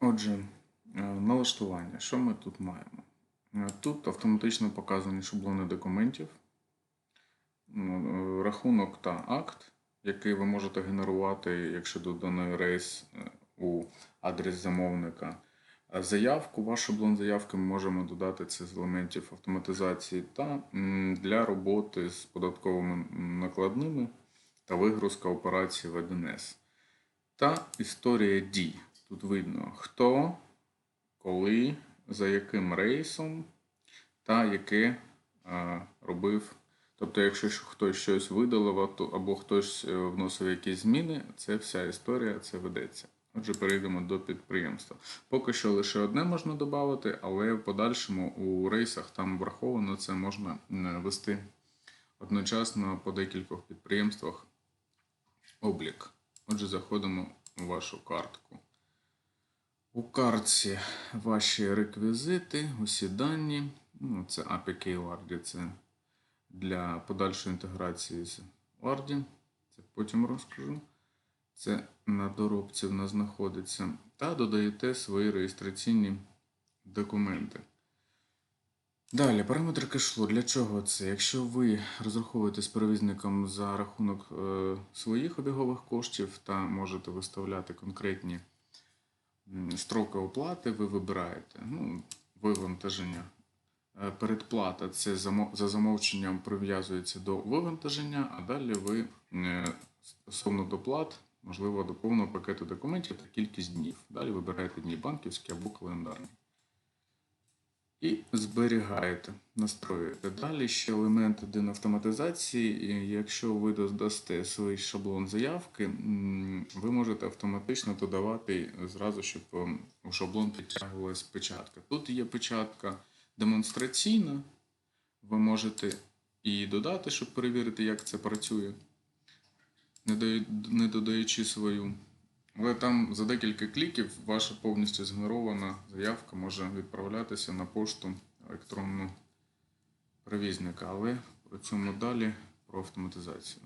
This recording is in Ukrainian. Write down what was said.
Отже, е, налаштування. Що ми тут маємо? Е, Тут автоматично показані шаблони документів, е, рахунок та акт, який ви можете генерувати, якщо доданий рейс у адрес замовника. Заявку, ваш шаблон заявки ми можемо додати це з елементів автоматизації та для роботи з податковими накладними та вигрузка операцій в 1С. Та історія дій. Тут видно, хто, коли, за яким рейсом та яке е, робив. Тобто, якщо хтось щось видалив або хтось е, вносив якісь зміни, це вся історія, це ведеться. Отже, перейдемо до підприємства. Поки що лише одне можна додати, але в подальшому у рейсах там враховано це можна вести одночасно по декількох підприємствах облік. Отже, заходимо у вашу картку. У картці ваші реквізити, усі дані. Ну, це APK Lardy, це для подальшої інтеграції з Lardy. Це потім розкажу. Це на доробці в нас знаходиться. Та додаєте свої реєстраційні документи. Далі, параметри кешло. Для чого це? Якщо ви розраховуєте з перевізником за рахунок е, своїх обігових коштів та можете виставляти конкретні строки оплати, ви вибираєте ну, вивантаження. Е, Передплата це за замовченням прив'язується до вивантаження, а далі ви е, стосовно доплат, можливо, до повного пакету документів та кількість днів. Далі вибираєте дні банківські або календарні. І зберігаєте, настроюєте. Далі ще елемент один автоматизації. Якщо ви додасте свій шаблон заявки, ви можете автоматично додавати зразу, щоб ем, у шаблон підтягувалась печатка. Тут є печатка демонстраційна. Ви можете і додати, щоб перевірити, як це працює, не додаючи свою. Але там за декілька кліків ваша повністю згенерована заявка може відправлятися на пошту електронного перевізника. Але працюємо далі про автоматизацію.